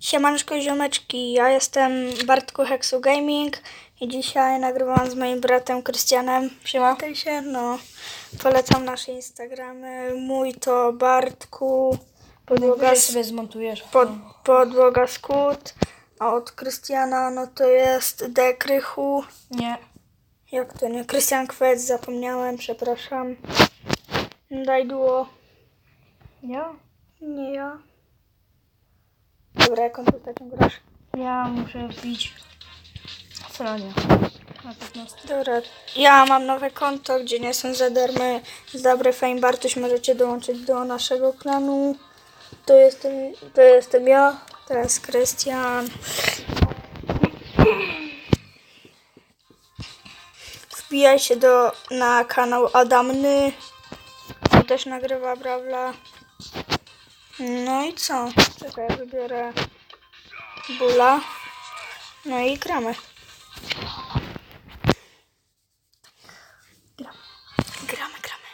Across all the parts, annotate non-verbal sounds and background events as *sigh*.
Siemanczko ziomeczki, ja jestem Bartku Hexu Gaming i dzisiaj nagrywam z moim bratem Krystianem. Siema. się, no. Polecam nasze Instagramy. Mój to Bartku, podłoga, sobie zmontujesz. pod, podłoga skut, a od Krystiana no to jest Dekrychu. Nie. Jak to nie? Krystian Kwec, zapomniałem, przepraszam. Daj duo. Ja? Nie ja. Dobra, jaką postacią grasz? Ja muszę wbić Frania. Na 15. Dobra, ja mam nowe konto, gdzie nie są za darmo z dobry fame. Bartuś możecie dołączyć do naszego klanu. To jestem, to jestem ja, teraz Krystian. Wbijajcie do, na kanał Adamny. On też nagrywa Brawla. No i co? Czekaj, wybiorę Bula. No i gramy. Gramy, gramy.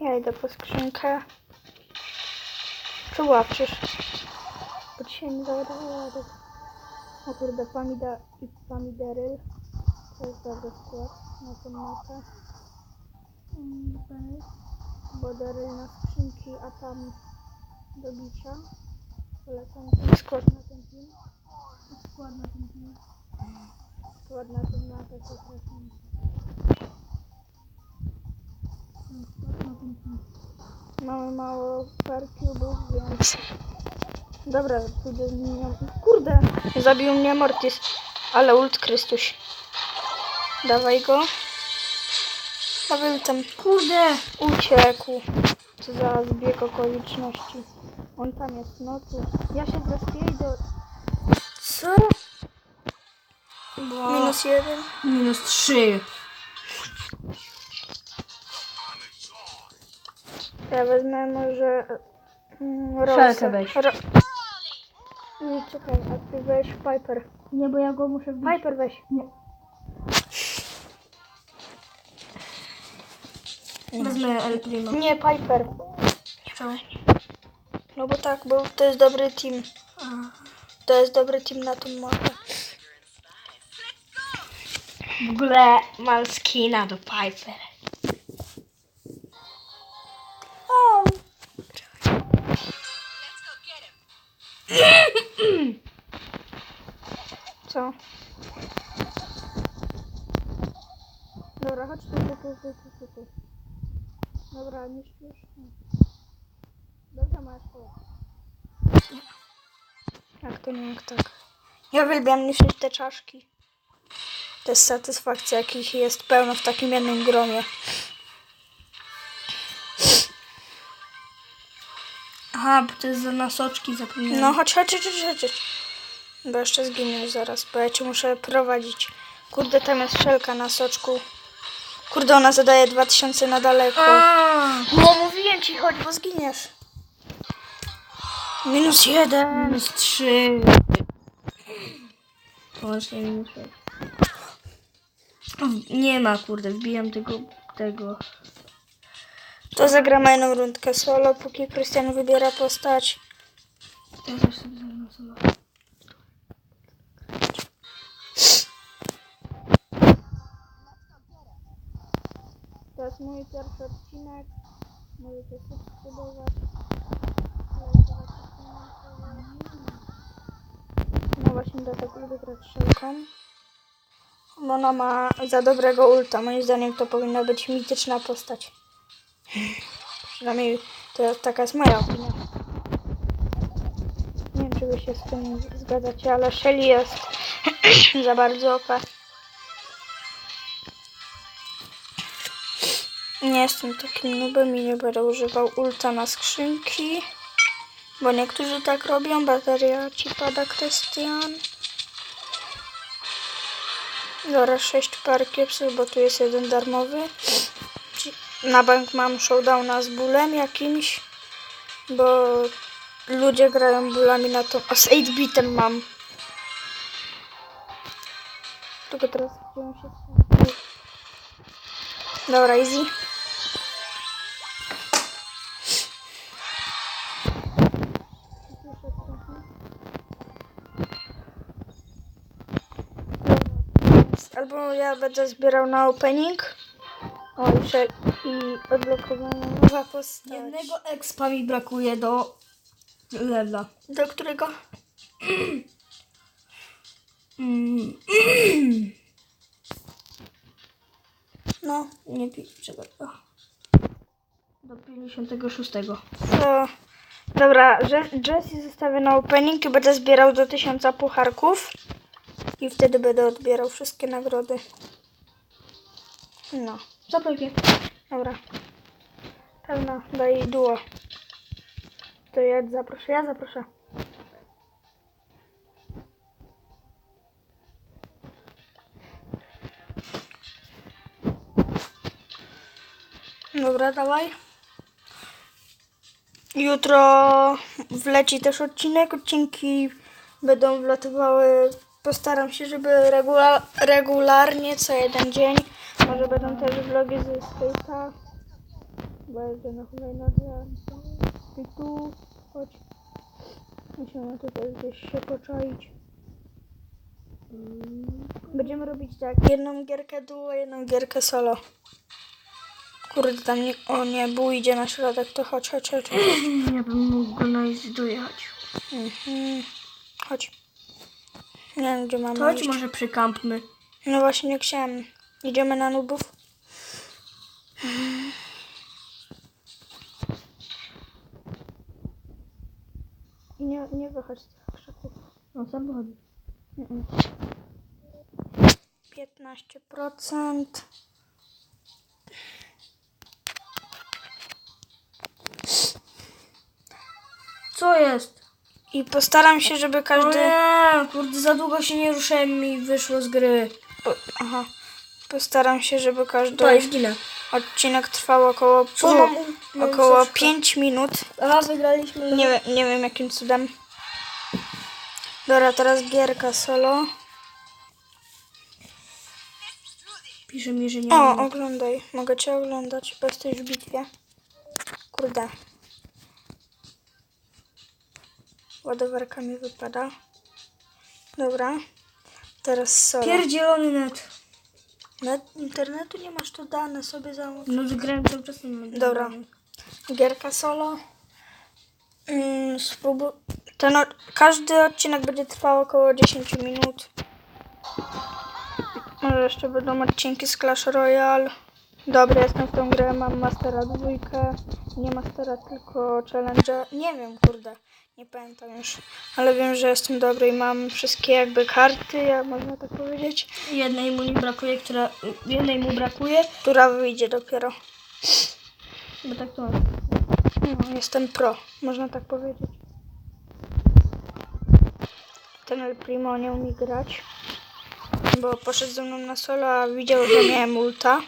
Ja idę po skrzynkę. Czy łapczysz? Bo dzisiaj nie załadowało ładek. O kurde, pamida i pamideryl. To jest dobry skład na tę mapę. Mm. Bo na skrzynki, a tam do bicia. Polecam skład na ten film. Skład na ten film. Skład na ten mapę, przepraszam. Mamy mało parkiubów, więc... Dobra, pójdę z nim. Kurde! Zabił mnie Mortis. Ale ult Krystuś. Dawaj go. Tam. Kurde! Uciekł. Co za zbieg okoliczności. On tam jest, no tu. Ja się do... Co? Bo... Minus jeden. Minus 3. Ja wezmę może... Mm. Szelkę weź. Ro... Nie, czekaj, a ty weź Piper. Nie, bo ja go muszę wbić. Piper weź. Nie. Wezmę El Primo. Nie, Piper. Czemu? No bo tak, bo to jest dobry team. To jest dobry team na tą mapę. W ogóle mam skina do Piper. O! Co? Dobra, chodź tu, tu, tu, tu, tu, tu, tu. Dobra, nie śpiesz. Dobra, masz to. Jak to nie, jak tak? Ja uwielbiam niszczyć te czaszki. To jest satysfakcja, jakich jest pełno w takim jednym gronie. Aha, bo to jest za nasoczki zapomniałem. No chodź, chodź, chodź, chodź, chodź. Bo jeszcze zginiesz zaraz, bo ja cię muszę prowadzić. Kurde, tam jest szelka na soczku. Kurde, ona zadaje 2000 na daleko. A, No mówiłem ci, chodź, bo zginiesz. Minus jeden. minus 3. Łącznie minus 5. Nie ma, kurde, wbijam tego, tego. To zagramy jedną rundkę solo, póki Krystian wybiera postać. Ja też sobie zagram solo. Jest mój pierwszy odcinek. Możecie subskrybować. No właśnie dlatego lubię grać szelką. Bo ona ma za dobrego ulta. Moim zdaniem to powinna być mityczna postać. Przynajmniej to taka jest moja opinia. Nie wiem, czy wy się z tym zgadzacie, ale Shelly jest *clears throat* za bardzo OP. Nie jestem takim nubem i nie będę używał ulta na skrzynki. Bo niektórzy tak robią. Bateria ci pada, Krystian. Dobra, 6 par kiepsów, bo tu jest jeden darmowy. Na bank mam showdowna z bólem jakimś. Bo ludzie grają bólami na to. A z 8-bitem mam. Tylko teraz wziąłem się Dobra, easy. Albo ja będę zbierał na opening. O, i, prze- i odblokowana nowa postać. Jednego expa mi brakuje do levela. Do którego? No, Nie pi... Czekaj. Do 56. to... Dobra, że Jessie zostawię na opening i będę zbierał do tysiąca pucharków. I wtedy będę odbierał wszystkie nagrody. No, Zapewnie. dobra. Pełna, daj duo. To ja zaproszę, ja zaproszę. Dobra, dawaj. Jutro wleci też odcinek. Odcinki będą wlatywały. Postaram się, żeby regula- regularnie, co jeden dzień. Może będą też vlogi ze skate'a. Bo jeżdżę na hulajnodze. I tu, chodź. Musimy tutaj gdzieś się poczaić. Będziemy robić tak, jedną gierkę duo, jedną gierkę solo. Kurde, tam nie, o nie, Bół idzie na środek, to chodź, chodź, chodź. chodź. Ja bym mógł go na easy dojechać. Mhm. Chodź. Nie wiem, gdzie mamy Chodź iść. może przykampmy. No właśnie, nie chciałem. Idziemy na nubów. Nie, nie wychodź z tych krzaków. No samochód. Mm-mm. 15%. Co jest? I postaram się, żeby O każdy... nie, kurde, za długo się nie ruszałem mi wyszło z gry. Po... Aha. Postaram się, żeby każdy To jest ginę. odcinek trwał około pół, mam? Mam około troszkę. 5 minut. Aha, wygraliśmy. Nie, wiem- nie wiem jakim cudem. Dobra, teraz gierka solo. Pisze mi, że nie O, mam. oglądaj. Mogę cię oglądać, bo jesteś w bitwie. Kurde. Ładowarka mi wypada. Dobra. Teraz solo. Pierdzielony net. Net internetu nie masz tu dane sobie załóż. No wygrałem cały czas net. Dobra. Gierka solo. Mm, spróbuj. Ten, o- każdy odcinek będzie trwał około 10 minut. Może jeszcze będą odcinki z Clash Royale. Dobra, jestem w tą grę, mam Mastera dwójkę. Nie Mastera, tylko Challenge. Nie wiem, kurde. Nie pamiętam już. Ale wiem, że jestem dobry i mam wszystkie jakby karty, jak można tak powiedzieć. Jednej mu nie brakuje, która... Jednej mu brakuje, Która wyjdzie dopiero. bo tak to... No, jestem pro, można tak powiedzieć. Ten El Primo nie umie grać, bo poszedł ze mną na solo, a widział, że miałem ulta.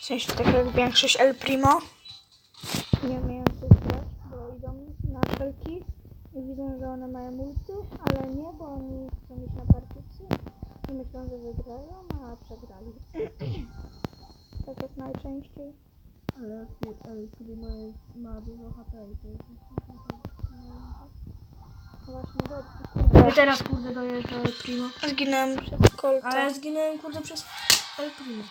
W sensie tak jak większość El Primo. Nie umieją coś grać, bo idą na felki i widzą, że one mają ulty, ale nie, bo oni chcą iść na partycy i myślą, że wygrają, a przegrali. tak jak najczęściej. Ale El Primo ma dużo HP i to jest... Właśnie dobrze. I teraz kurde dojeżdża El Primo. Zginąłem przez kolta. Ale ja zginąłem kurde przez El Primo.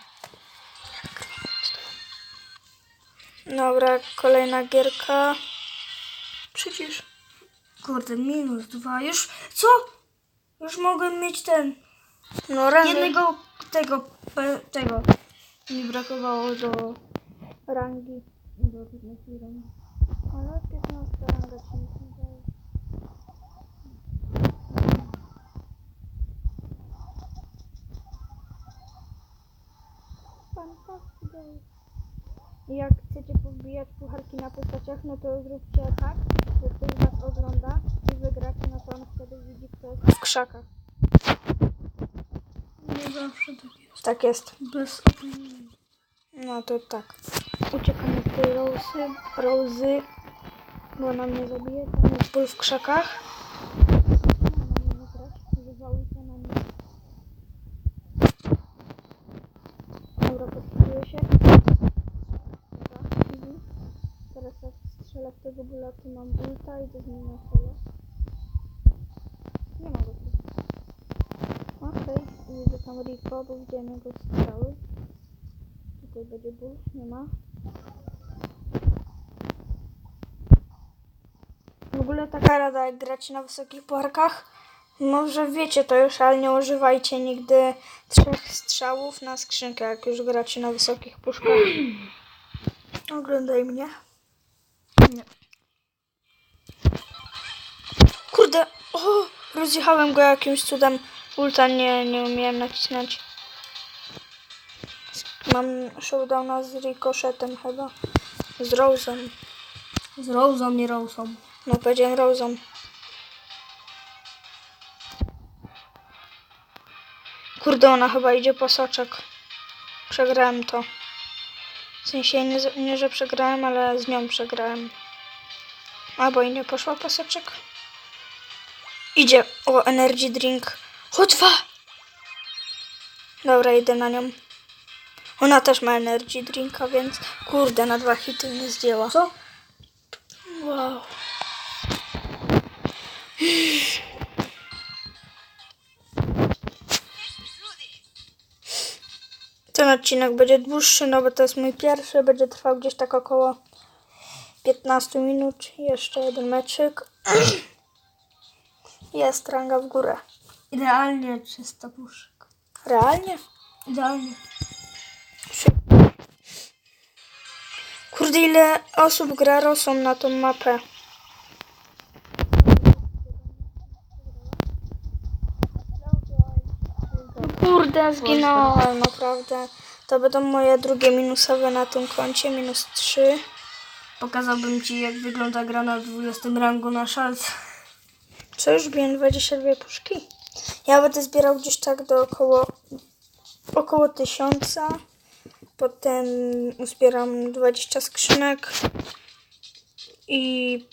Dobra, kolejna gierka. Przecież. Kurde, minus dwa. Już... Co? Już mogłem mieć ten... No rangi. Jednego tego... tego. Mi brakowało do... rangi. do 15 rangi. Ale 15 ranga ci nie daje. Fantastycznie. Jak chcecie pobijać pucharki na postaciach, no to zróbcie tak, że ktoś was ogląda i wygracie, no to on wtedy widzi, kto jest w krzakach. Nie zawsze tak jest. Tak jest. Bez opinii. No to tak. Uciekamy z tej Rosy, Rozy, bo ona mnie zabije. Tam jest ból w krzakach. No, na mnie grać. Wywały się na mnie. Dobra, podstawiły się. Dobra, mhm. Teraz jak strzelę w tego bóla, to mam ulta i to z nim na. Nie mogę tu. O, Okej, widzę tam Rico, bo widziałem jego strzały. Tutaj będzie ból, nie ma. W ogóle taka rada, jak gracie na wysokich pucharkach, może wiecie to już, ale nie używajcie nigdy trzech strzałów na skrzynkę, jak już gracie na wysokich puszkach. *clears throat* Oglądaj mnie. Nie. Kurde, o, rozjechałem go jakimś cudem. Ulta nie, nie umiałem nacisnąć. Mam showdowna z Ricochetem chyba. Z Rose'em. Z Rose'ą, nie Rose'ą. No powiedziałem Rose'em. Kurde, ona chyba idzie po soczek. Przegrałem to. W sensie nie, nie, że przegrałem, ale z nią przegrałem. A, bo i nie poszła po soczek. Idzie. O, energy drink. O, dwa! Dobra, idę na nią. Ona też ma energy drinka, więc kurde, na dwa hity nie zdjęła. Co? Wow. Ten odcinek będzie dłuższy, no bo to jest mój pierwszy, będzie trwał gdzieś tak około 15 minut. Jeszcze jeden meczyk. *clears throat* Jest ranga w górę. Idealnie 300 puszek. Realnie? Idealnie. Kurde, ile osób gra rosą na tą mapę. No Kurde, zginąłem, naprawdę. To będą moje drugie minusowe na tym koncie, minus 3. Pokazałbym ci, jak wygląda gra na 20 rangu na szalce. Co już biłem 22 puszki? Ja będę zbierał gdzieś tak do około, około 1000. Potem uzbieram 20 skrzynek. I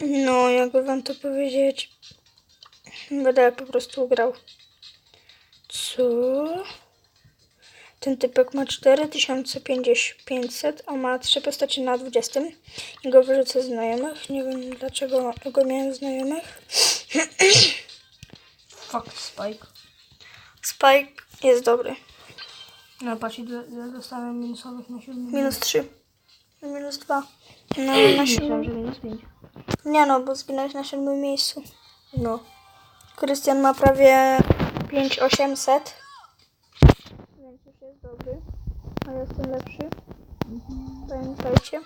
no, jakby wam to powiedzieć, będę po prostu grał. Co? Ten typek ma 4500, a ma trzy postacie na 20. I go wyrzucę z znajomych. Nie wiem dlaczego go miałem znajomych. Fuck Spike. Spike jest dobry. No patrz, ile dostałem minusowych na siódmym. Minus 3. Minus 2. No, na Myślałem, siódmym. że minus 5. Nie no, bo zginąłeś na siódmym miejscu. No. Krystian ma prawie 5800. Więc już jest dobry. A ja jestem lepszy. Pamiętajcie.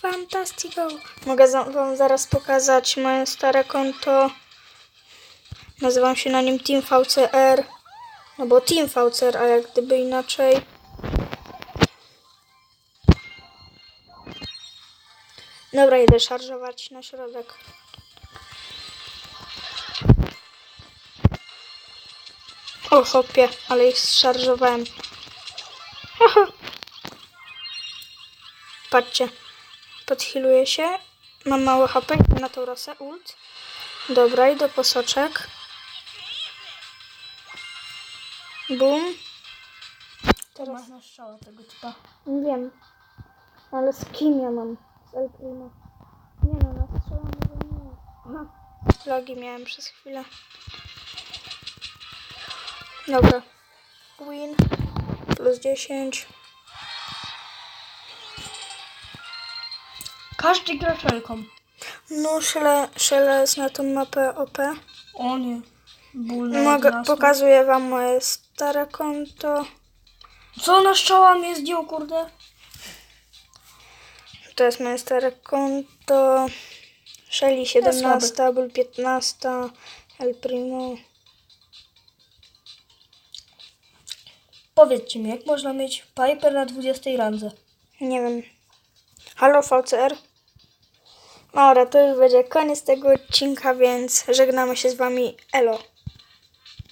Fantastico. Mogę za- wam zaraz pokazać moje stare konto. Nazywam się na nim Team VCR. No bo Team VCR, a jak gdyby inaczej. Dobra, idę szarżować na środek. O, hopie, ale ich szarżowałem. Aha. *laughs* Patrzcie, podhiluję się. Mam małe HP, na tą rosę, ult. Dobra, idę po soczek. Bum. Teraz masz na tego typa. Nie wiem. Ale z kim ja mam? Z El Primo. Nie no, na strzelam może nie. Aha. Logi miałem przez chwilę. Dobra. Win. Plus 10. Każdy gra szelką. No, szele, szele jest na tą mapę OP. O nie. Ból na Mogę, 11. pokazuję wam moje stare konto. Co na strzała mnie zdjął, kurde? To jest moje stare konto. Shelly 17, Bull 15, El Primo. Powiedzcie mi, jak można mieć Piper na 20 randze? Nie wiem. Halo VCR? Dobra, to już będzie koniec tego odcinka, więc żegnamy się z wami. Elo.